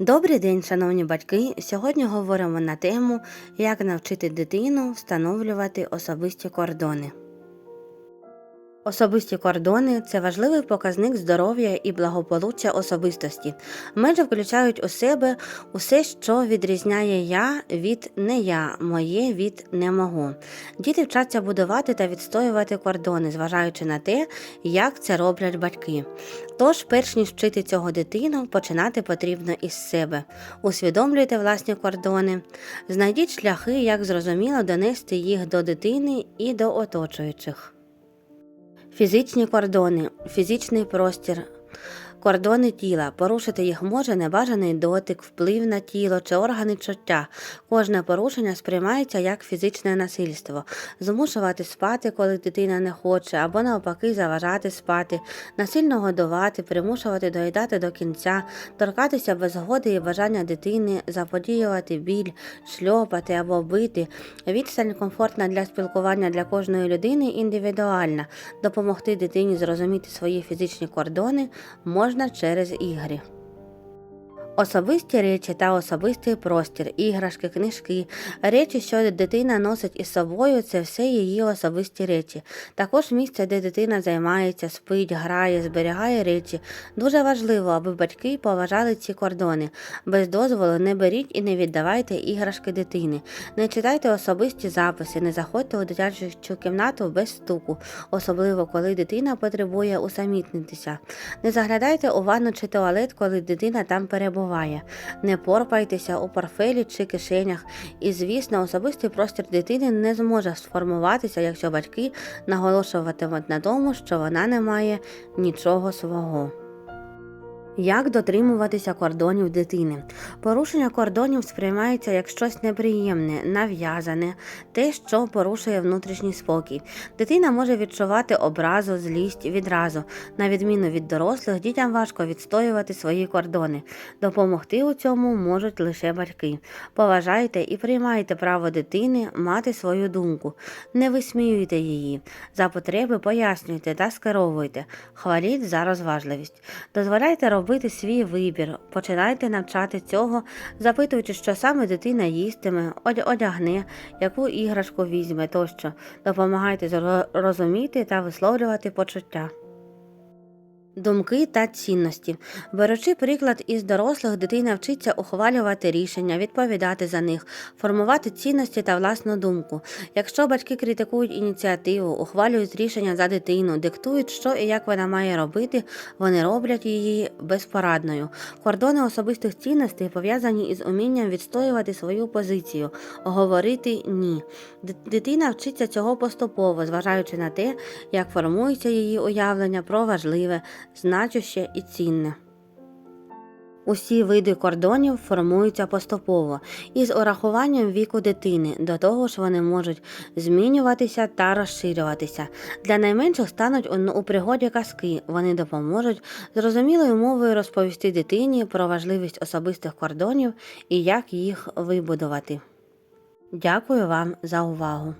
Добрий день, шановні батьки. Сьогодні говоримо на тему, як навчити дитину встановлювати особисті кордони. Особисті кордони це важливий показник здоров'я і благополуччя особистості. Межі включають у себе усе, що відрізняє я від не я, моє від не мого. Діти вчаться будувати та відстоювати кордони, зважаючи на те, як це роблять батьки. Тож, перш ніж вчити цього дитину, починати потрібно із себе. Усвідомлюйте власні кордони, знайдіть шляхи, як зрозуміло донести їх до дитини і до оточуючих. Фізичні кордони, фізичний простір. Кордони тіла. Порушити їх може небажаний дотик, вплив на тіло чи органи чуття. Кожне порушення сприймається як фізичне насильство. Змушувати спати, коли дитина не хоче, або навпаки заважати спати, насильно годувати, примушувати доїдати до кінця, торкатися без згоди і бажання дитини, заподіювати біль, шльопати або бити. Відстань комфортна для спілкування для кожної людини індивідуальна. Допомогти дитині зрозуміти свої фізичні кордони можна через ігри. Особисті речі та особистий простір, іграшки, книжки, речі, що дитина носить із собою, це все її особисті речі. Також місце, де дитина займається, спить, грає, зберігає речі. Дуже важливо, аби батьки поважали ці кордони. Без дозволу не беріть і не віддавайте іграшки дитини. Не читайте особисті записи, не заходьте у дитячу кімнату без стуку, особливо коли дитина потребує усамітнитися. Не заглядайте у ванну чи туалет, коли дитина там перебуває. Не порпайтеся у портфелі чи кишенях. І, звісно, особистий простір дитини не зможе сформуватися, якщо батьки наголошуватимуть на тому, що вона не має нічого свого. Як дотримуватися кордонів дитини? Порушення кордонів сприймається як щось неприємне, нав'язане, те, що порушує внутрішній спокій. Дитина може відчувати образу, злість відразу. На відміну від дорослих, дітям важко відстоювати свої кордони. Допомогти у цьому можуть лише батьки. Поважайте і приймайте право дитини мати свою думку. Не висміюйте її. За потреби пояснюйте та скеровуйте. Хваліть за розважливість. Дозволяйте робити свій вибір, починайте навчати цього, запитуючи, що саме дитина їстиме, одя- одягне, яку іграшку візьме тощо. Допомагайте зрозуміти розуміти та висловлювати почуття. Думки та цінності. Беручи приклад із дорослих, дитина вчиться ухвалювати рішення, відповідати за них, формувати цінності та власну думку. Якщо батьки критикують ініціативу, ухвалюють рішення за дитину, диктують, що і як вона має робити, вони роблять її безпорадною. Кордони особистих цінностей пов'язані із умінням відстоювати свою позицію, говорити ні. Дитина вчиться цього поступово, зважаючи на те, як формується її уявлення про важливе, значуще і цінне. Усі види кордонів формуються поступово із урахуванням віку дитини, до того ж вони можуть змінюватися та розширюватися. Для найменших стануть у- пригоді казки. Вони допоможуть зрозумілою мовою розповісти дитині про важливість особистих кордонів і як їх вибудувати. Дякую вам за увагу!